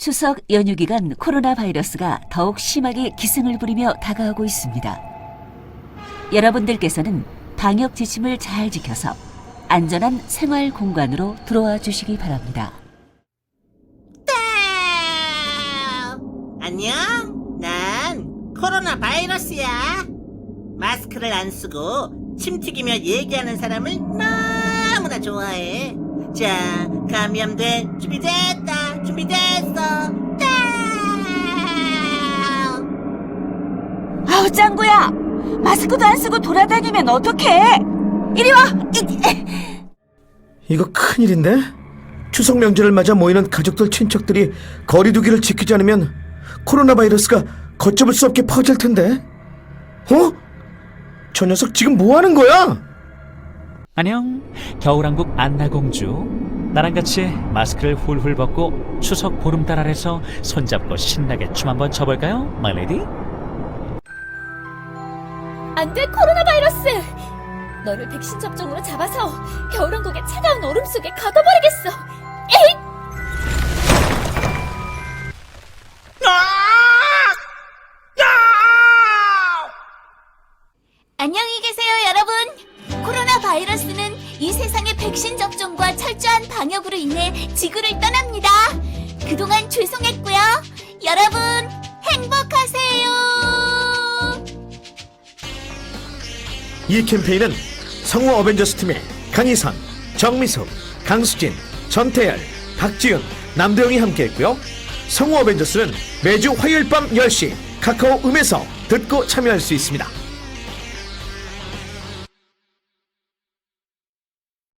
추석 연휴 기간 코로나 바이러스가 더욱 심하게 기승을 부리며 다가오고 있습니다. 여러분들께서는 방역 지침을 잘 지켜서 안전한 생활 공간으로 들어와 주시기 바랍니다. 안녕. 난 코로나 바이러스야. 마스크를 안 쓰고 침 튀기며 얘기하는 사람을 너무나 좋아해. 자, 감염돼. 준비됐다. 준비됐어. 딱! 아우 짱구야! 마스크도 안 쓰고 돌아다니면 어떡해! 이리 와! 이거 큰일인데? 추석 명절을 맞아 모이는 가족들 친척들이 거리두기를 지키지 않으면 코로나 바이러스가 걷잡을 수 없게 퍼질 텐데. 어? 저 녀석 지금 뭐 하는 거야? 안녕, 겨울왕국 안나공주. 나랑 같이 마스크를 훌훌 벗고 추석 보름달 아래서 손잡고 신나게 춤 한번 춰볼까요, 마이레디? 안돼 코로나 바이러스! 너를 백신 접종으로 잡아서 겨울왕국의 차가운 얼음 속에 가둬버리겠어. 에잇! 안녕히 계세요, 여러분. 코로나 바이러스는 이 세상의 백신 접종과 철저한 방역으로 인해 지구를 떠납니다. 그동안 죄송했고요. 여러분, 행복하세요. 이 캠페인은 성우 어벤져스 팀의 강희선, 정미숙, 강수진, 전태열, 박지은, 남도영이 함께했고요. 성우 어벤져스는 매주 화요일 밤 10시 카카오 음에서 듣고 참여할 수 있습니다.